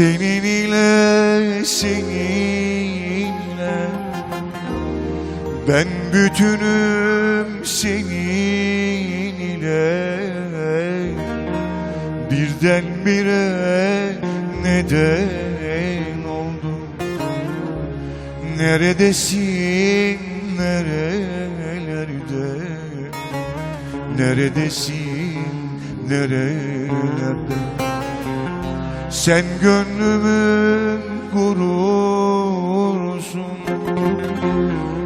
Senin ile seninle Ben bütünüm senin ile. Birdenbire neden oldum Neredesin nerelerde? Neredesin nerelerde Sen gönlümün gururusun.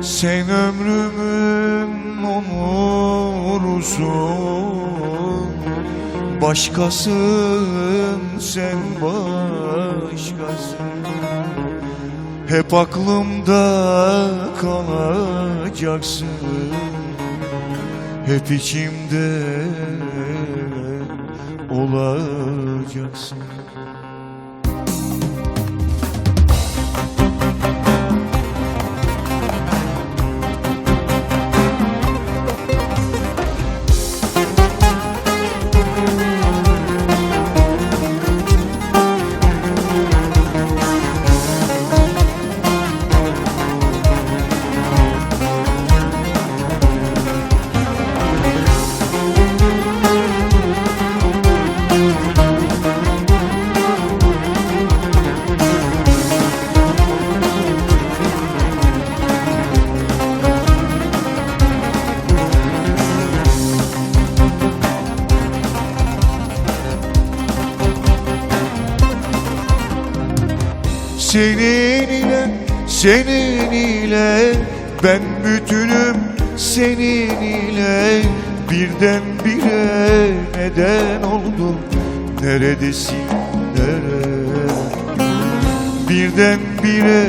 Sen ömrümün onurusun. Başkasın sen başkasın. Hep aklımda kalacaksın. Hep içimde olacaksın Senin ile, senin ile. Ben bütünüm senin ile. Birdenbire neden oldum? Neredesin, nere Birdenbire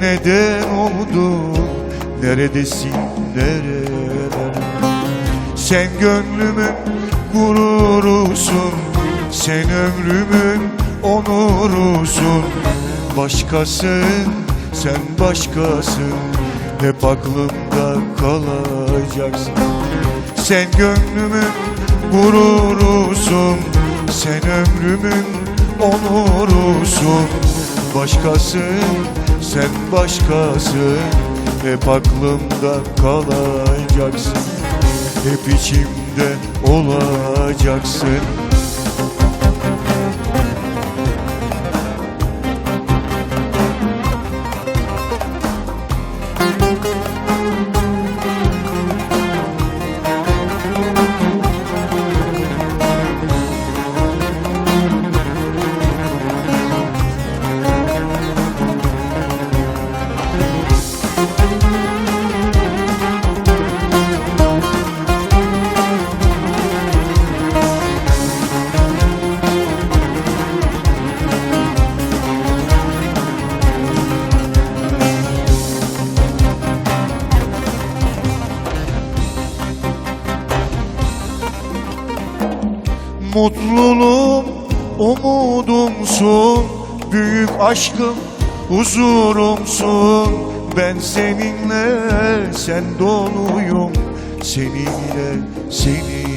neden oldum? Neredesin, nereler Sen gönlümün gururusun. Sen ömrümün onurusun Başkasın, sen başkasın. Hep aklımda kalacaksın. Sen gönlümün gururusun Sen ömrümün onurusun. Başkasın, sen başkasın. Hep aklımda kalacaksın. Hep içimde olacaksın Mutluluğum, umudumsun. Büyük aşkım, huzurumsun. Ben seninle, sen doluyum. Seninle, seninle